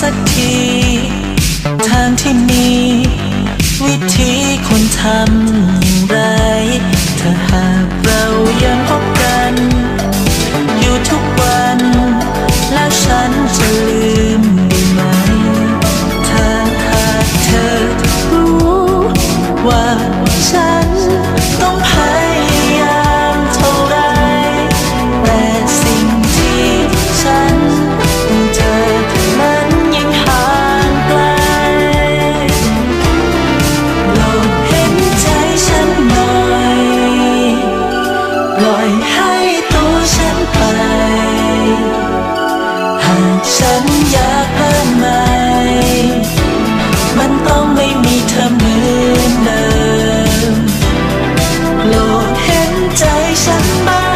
สักที ทางที่มี วิธีคนทำอย่างไร ถ้าหากเรายังพบ ล่อยให้ตัวฉันไป หากฉันอยากเพิ่มไมันต้องไม่มีเธอเหมือนเดิมโปรดเห็นใจฉันบ้า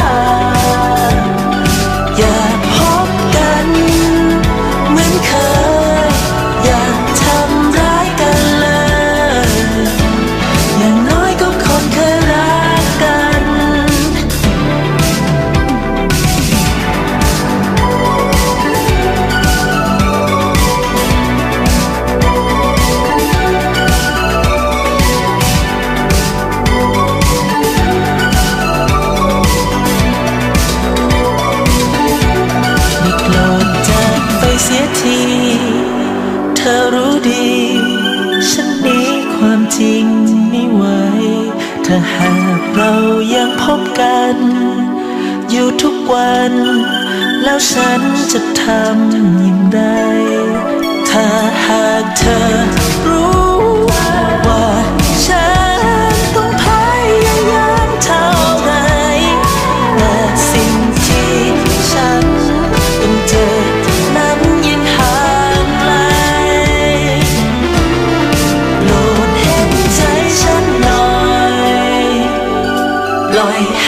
ง อย่าพบกันเหมือนเคย อรู้ดี ฉันหนีความจริงไม่ไหวถ้าหากเรายังพบกัน อยู่ทุกวัน แล้วฉันจะทำย่งไงถ้าหากเธอ ป